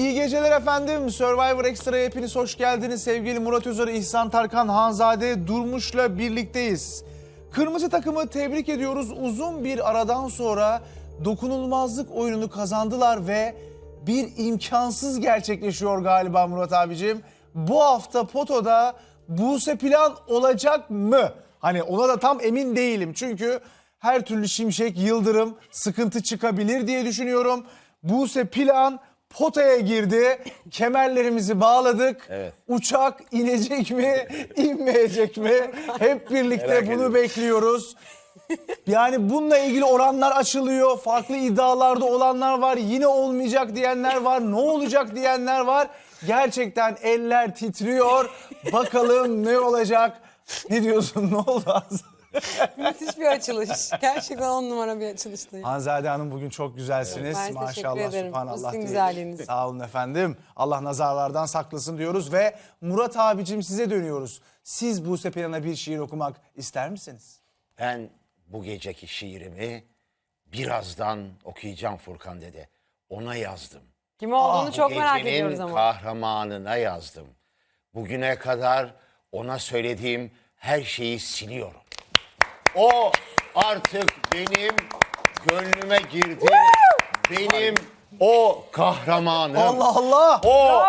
İyi geceler efendim. Survivor Extra'ya hepiniz hoş geldiniz. Sevgili Murat Özer, İhsan Tarkan, Hanzade Durmuş'la birlikteyiz. Kırmızı takımı tebrik ediyoruz. Uzun bir aradan sonra dokunulmazlık oyununu kazandılar ve bir imkansız gerçekleşiyor galiba Murat abicim. Bu hafta Poto'da Buse Plan olacak mı? Hani ona da tam emin değilim. Çünkü her türlü şimşek, yıldırım, sıkıntı çıkabilir diye düşünüyorum. Buse Plan potaya girdi. Kemerlerimizi bağladık. Evet. Uçak inecek mi, inmeyecek mi? Hep birlikte Merak bunu ediyorum. bekliyoruz. Yani bununla ilgili oranlar açılıyor. Farklı iddialarda olanlar var. Yine olmayacak diyenler var. Ne olacak diyenler var. Gerçekten eller titriyor. Bakalım ne olacak? Ne diyorsun? Ne oldu? Müthiş bir açılış. Gerçekten on numara bir açılıştı. Hanzade Hanım bugün çok güzelsiniz. Ben teşekkür Maşallah subhanallah. Sizin diyelim. güzelliğiniz. Sağ olun efendim. Allah nazarlardan saklasın diyoruz ve Murat abicim size dönüyoruz. Siz Buse Plan'a bir şiir okumak ister misiniz? Ben bu geceki şiirimi birazdan okuyacağım Furkan dede. Ona yazdım. Kim olduğunu Bu çok merak gecenin ediyoruz ama. kahramanına yazdım. Bugüne kadar ona söylediğim her şeyi siliyorum. O artık benim gönlüme girdi. benim o kahramanım. Allah Allah! O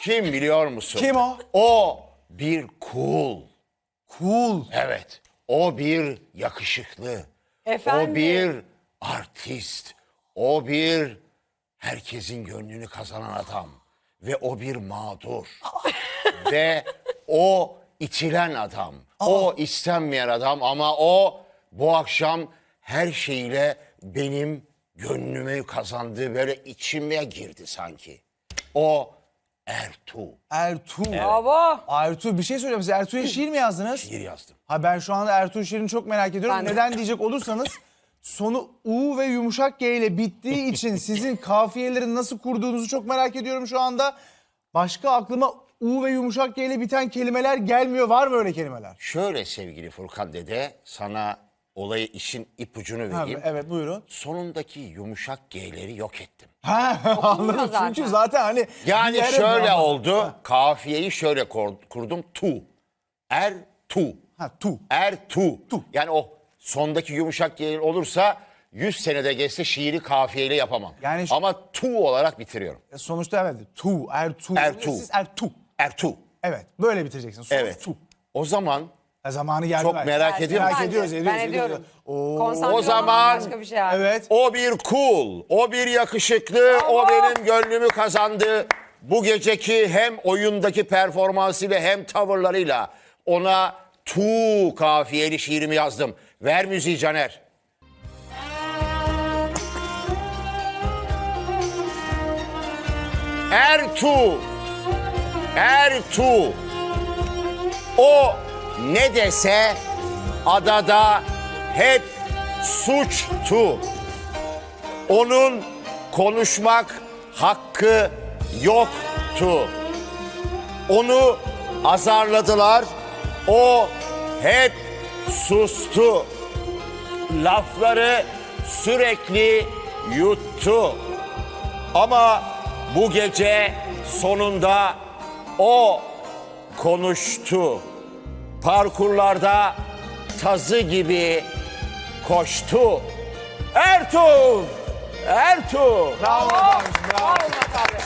kim biliyor musun? Kim o? O bir cool. Cool. Evet. O bir yakışıklı. Efendim? O bir artist. O bir herkesin gönlünü kazanan adam. Ve o bir mağdur. Ve o itilen adam. O istenmeyen adam ama o bu akşam her şeyle benim gönlümü kazandı. Böyle içime girdi sanki. O Ertuğ. Ertuğ. Bravo. Ertuğ bir şey söyleyeceğim size. Ertuğ'a şiir mi yazdınız? Şiir yazdım. Ha ben şu anda Ertuğ şiirini çok merak ediyorum. Ben de. Neden diyecek olursanız sonu U ve yumuşak G ile bittiği için sizin kafiyeleri nasıl kurduğunuzu çok merak ediyorum şu anda. Başka aklıma U ve yumuşak G ile biten kelimeler gelmiyor. Var mı öyle kelimeler? Şöyle sevgili Furkan dede sana olayı işin ipucunu Ha, vereyim. evet buyurun. Sonundaki yumuşak G'leri yok ettim. Ha, anladım. zaten. Çünkü zaten hani bir Yani yere şöyle oldu. Kafiyeyi şöyle kur- kurdum. Tu. Er tu. Ha tu. Er tu. Tu. Yani o sondaki yumuşak G olursa 100 senede geçse şiiri kafiyeyle yapamam. Yani şu- Ama tu olarak bitiriyorum. Sonuçta evet. Tu, Ertuğ. Ertuğ. Siz Ertuğ. Er tu. Evet. Böyle bitireceksin. Sonuç Evet. Tu. O zaman Ha, zamanı geldi. Çok belki. merak ediyorum. Merak ediyoruz, ediyoruz. Ben ediyorum. ediyoruz. Oo. Konsantre O zaman- başka bir şey abi. Evet. O bir cool, o bir yakışıklı, o benim gönlümü kazandı. Bu geceki hem oyundaki performansıyla hem tavırlarıyla ona tu kafiyeli şiirimi yazdım. Ver müziği Caner. Ertuğ, Ertuğ, o ne dese adada hep suçtu. Onun konuşmak hakkı yoktu. Onu azarladılar. O hep sustu. Lafları sürekli yuttu. Ama bu gece sonunda o konuştu. Parkurlarda tazı gibi koştu. Ertuğ! Ertuğ! Bravo. kardeşim, bravo. Bravo Murat abi.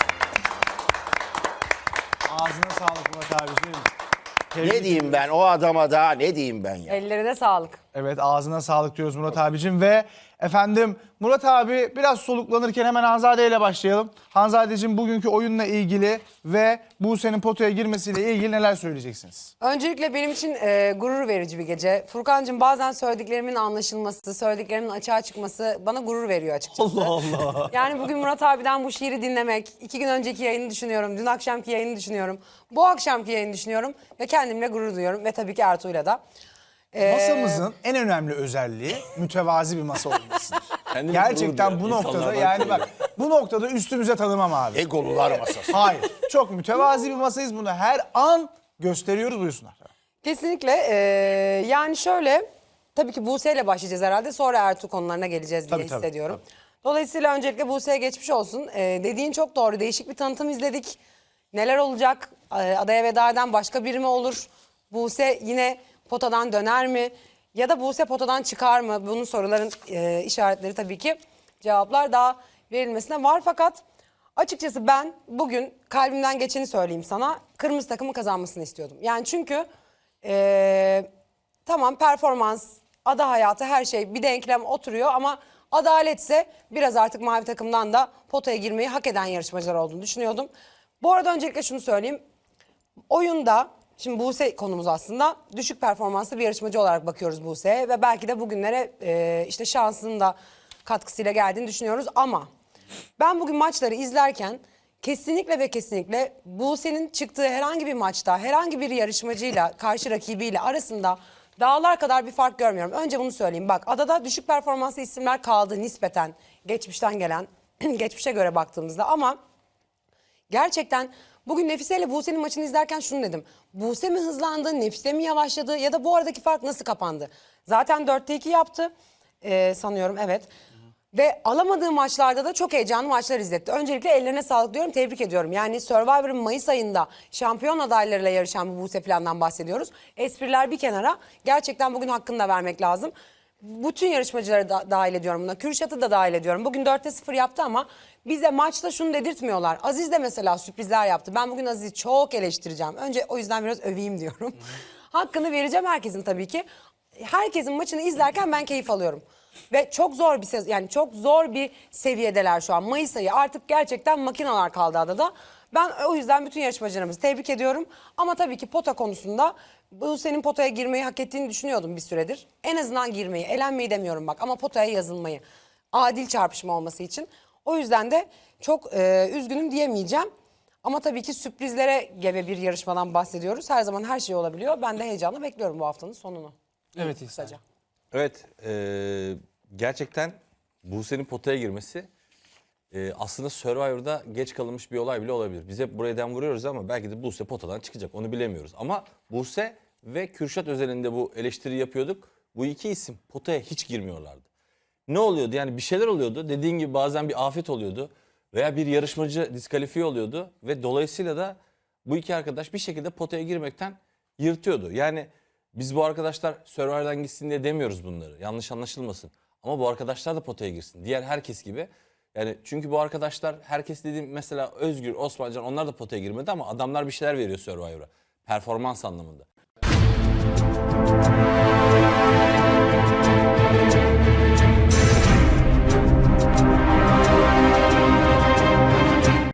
Ağzına sağlık Murat abiciğim. Ne diyeyim ben o adama da ne diyeyim ben ya? Ellerine sağlık. Evet ağzına sağlık diyoruz Murat abicim ve efendim Murat abi biraz soluklanırken hemen Hanzade ile başlayalım. Hanzadeciğim bugünkü oyunla ilgili ve Buse'nin potaya girmesiyle ilgili neler söyleyeceksiniz? Öncelikle benim için e, gurur verici bir gece. Furkan'cığım bazen söylediklerimin anlaşılması, söylediklerimin açığa çıkması bana gurur veriyor açıkçası. Allah Allah. Yani bugün Murat abiden bu şiiri dinlemek, iki gün önceki yayını düşünüyorum, dün akşamki yayını düşünüyorum, bu akşamki yayını düşünüyorum ve kendimle gurur duyuyorum ve tabii ki Ertuğ'yla da. Ee, Masamızın en önemli özelliği mütevazi bir masa olmasıdır. Kendimi Gerçekten bu duyuyorum. noktada yani bak bu noktada üstümüze tanımam abi. Egolular masası. Hayır. Çok mütevazi bir masayız bunu her an gösteriyoruz buyursunlar. Kesinlikle. ee, yani şöyle, tabii ki Buse ile başlayacağız herhalde, sonra Ertuğ konularına geleceğiz diye Tabii, tabii, hissediyorum. Dolayısıyla öncelikle Buse'ye geçmiş olsun. Ee, dediğin çok doğru. Değişik bir tanıtım izledik. Neler olacak? Ee, adaya veda eden başka biri mi olur? Buse yine potadan döner mi? Ya da Buse potadan çıkar mı? Bunun soruların e, işaretleri tabii ki cevaplar daha verilmesine var. Fakat açıkçası ben bugün kalbimden geçeni söyleyeyim sana. Kırmızı takımı kazanmasını istiyordum. Yani çünkü e, tamam performans, ada hayatı her şey bir denklem oturuyor ama adaletse biraz artık mavi takımdan da potaya girmeyi hak eden yarışmacılar olduğunu düşünüyordum. Bu arada öncelikle şunu söyleyeyim. Oyunda şimdi Buse konumuz aslında düşük performanslı bir yarışmacı olarak bakıyoruz Buse'ye ve belki de bugünlere e, işte şansının da katkısıyla geldiğini düşünüyoruz ama ben bugün maçları izlerken kesinlikle ve kesinlikle Buse'nin çıktığı herhangi bir maçta herhangi bir yarışmacıyla karşı rakibiyle arasında dağlar kadar bir fark görmüyorum. Önce bunu söyleyeyim. Bak adada düşük performanslı isimler kaldı nispeten geçmişten gelen geçmişe göre baktığımızda ama Gerçekten bugün Nefise ile Buse'nin maçını izlerken şunu dedim. Buse mi hızlandı, Nefise mi yavaşladı ya da bu aradaki fark nasıl kapandı? Zaten 4'te 2 yaptı ee, sanıyorum evet. Ve alamadığı maçlarda da çok heyecanlı maçlar izletti. Öncelikle ellerine sağlık diyorum, tebrik ediyorum. Yani Survivor'ın Mayıs ayında şampiyon adaylarıyla yarışan bu Buse plandan bahsediyoruz. Espriler bir kenara. Gerçekten bugün hakkını da vermek lazım. Bütün yarışmacıları da dahil ediyorum buna. Kürşat'ı da dahil ediyorum. Bugün 4'te 0 yaptı ama bize maçta şunu dedirtmiyorlar. Aziz de mesela sürprizler yaptı. Ben bugün Aziz'i çok eleştireceğim. Önce o yüzden biraz öveyim diyorum. Hakkını vereceğim herkesin tabii ki. Herkesin maçını izlerken ben keyif alıyorum. Ve çok zor bir sez yani çok zor bir seviyedeler şu an. Mayıs ayı artık gerçekten makineler kaldı adada. Ben o yüzden bütün yarışmacılarımızı tebrik ediyorum. Ama tabii ki pota konusunda bu senin potaya girmeyi hak ettiğini düşünüyordum bir süredir. En azından girmeyi, elenmeyi demiyorum bak ama potaya yazılmayı. Adil çarpışma olması için. O yüzden de çok e, üzgünüm diyemeyeceğim. Ama tabii ki sürprizlere gebe bir yarışmadan bahsediyoruz. Her zaman her şey olabiliyor. Ben de heyecanla bekliyorum bu haftanın sonunu. Evet. Kısaca. Evet, eee, gerçekten Buse'nin potaya girmesi eee, aslında Survivor'da geç kalınmış bir olay bile olabilir. Biz hep buraya vuruyoruz ama belki de Buse potadan çıkacak onu bilemiyoruz. Ama Buse ve Kürşat özelinde bu eleştiri yapıyorduk. Bu iki isim potaya hiç girmiyorlardı. Ne oluyordu? Yani bir şeyler oluyordu. Dediğin gibi bazen bir afet oluyordu. Veya bir yarışmacı diskalifiye oluyordu. Ve dolayısıyla da bu iki arkadaş bir şekilde potaya girmekten yırtıyordu. Yani biz bu arkadaşlar Survivor'dan gitsin diye demiyoruz bunları. Yanlış anlaşılmasın. Ama bu arkadaşlar da potaya girsin. Diğer herkes gibi. Yani çünkü bu arkadaşlar herkes dediğim mesela Özgür, Osmancan onlar da potaya girmedi ama adamlar bir şeyler veriyor Survivor'a. Performans anlamında.